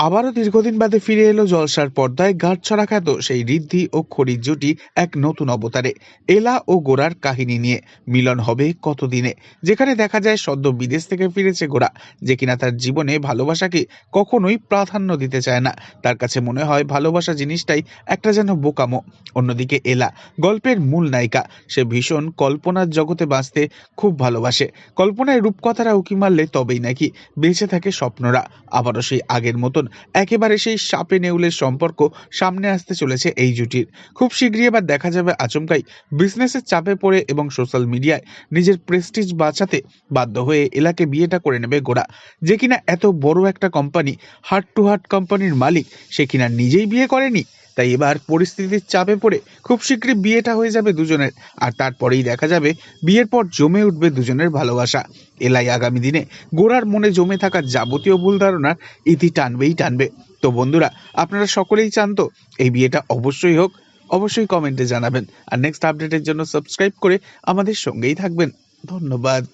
আবারও দীর্ঘদিন বাদে ফিরে এলো জলসার পর্দায় গাঁটছড়া খ্যাত সেই ঋদ্ধি ও খরির জুটি এক নতুন অবতারে, এলা ও গোড়ার কাহিনী নিয়ে। মিলন হবে কতদিনে? যেখানে দেখা যায় সদ্য বিদেশ থেকে ফিরেছে গোড়া যে কিনা তার জীবনে ভালোবাসাকে কখনোই প্রাধান্য দিতে চায় না। তার কাছে মনে হয় ভালোবাসা জিনিসটাই একটা যেন বোকামো। অন্যদিকে এলা, গল্পের মূল নায়িকা, সে ভীষণ কল্পনার জগতে বাঁচতে খুব ভালোবাসে। কল্পনায় রূপকথারা উকি মারলে তবেই নাকি বেঁচে থাকে স্বপ্নরা। আবারও সেই আগের মতন একেবারে সেই সাপে নেউলের সম্পর্ক সামনে আসতে চলেছে এই জুটির। খুব শীঘ্রই এবার দেখা যাবে আচমকাই বিজনেসের চাপে পড়ে এবং সোশ্যাল মিডিয়ায় নিজের প্রেস্টিজ বাঁচাতে বাধ্য হয়ে এলাকে বিয়েটা করে নেবে গোড়া যে কিনা এত বড় একটা কোম্পানি, হার্ট টু হার্ট কোম্পানির মালিক, সে কিনা নিজেই বিয়ে করেনি? তাই এবার পরিস্থিতির চাপে পড়ে খুব শীঘ্রই বিয়েটা হয়ে যাবে দুজনের। আর তারপরেই দেখা যাবে বিয়ের পর জমে উঠবে দুজনের ভালোবাসা। এলাই আগামী দিনে গোড়ার মনে জমে থাকা যাবতীয় ভুল ধারণার ইতি টানবেই টানবে। তো বন্ধুরা, আপনারা সকলেই চান তো এই বিয়েটা অবশ্যই হোক, অবশ্যই কমেন্টে জানাবেন। আর নেক্সট আপডেটের জন্য সাবস্ক্রাইব করে আমাদের সঙ্গেই থাকবেন। ধন্যবাদ।